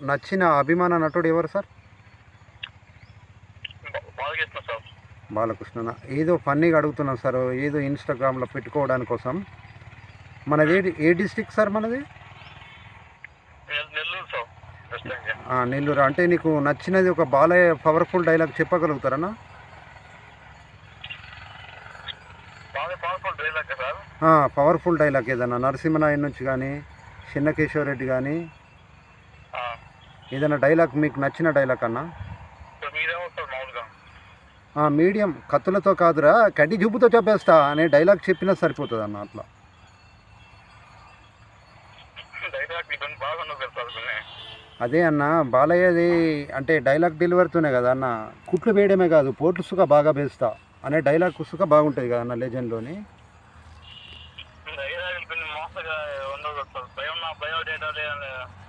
నచ్చిన అభిమాన నటుడు ఎవరు సార్? బాలకృష్ణ ఏదో ఫన్నీగా అడుగుతున్నాం సార్ ఏదో ఇన్స్టాగ్రామ్లో పెట్టుకోవడానికి కోసం. మనది ఏ ఏ డిస్టిక్ సార్ మనది? నెల్- నెల్లూరు అంటే నీకు నచ్చినది ఒక బాలయ్య పవర్ఫుల్ డైలాగ్ చెప్పగలుగుతారన్నా బాగా పవర్ఫుల్ డైలాగ్ ఏదన్నా నరసింహనాయుడు నుంచి కానీ చిన్నకేశ్వర రెడ్డి కానీ ఏదైనా డైలాగ్ మీకు నచ్చిన డైలాగ్ అన్నా? మీడియం కత్తులతో కాదురా కడ్డి జుబ్బుతో చెప్పేస్తా అనే డైలాగ్ చెప్పినా సరిపోతుంది అన్న అట్లా అదే అన్న బాలయ్యది అంటే డైలాగ్ డెలివరీతోనే కదా అన్న. కుట్లు వేయడమే కాదు పోట్లు సుఖ బాగా పేస్తా అనే డైలాగ్ సుఖ బాగుంటుంది కదా అన్న లెజెండ్లోని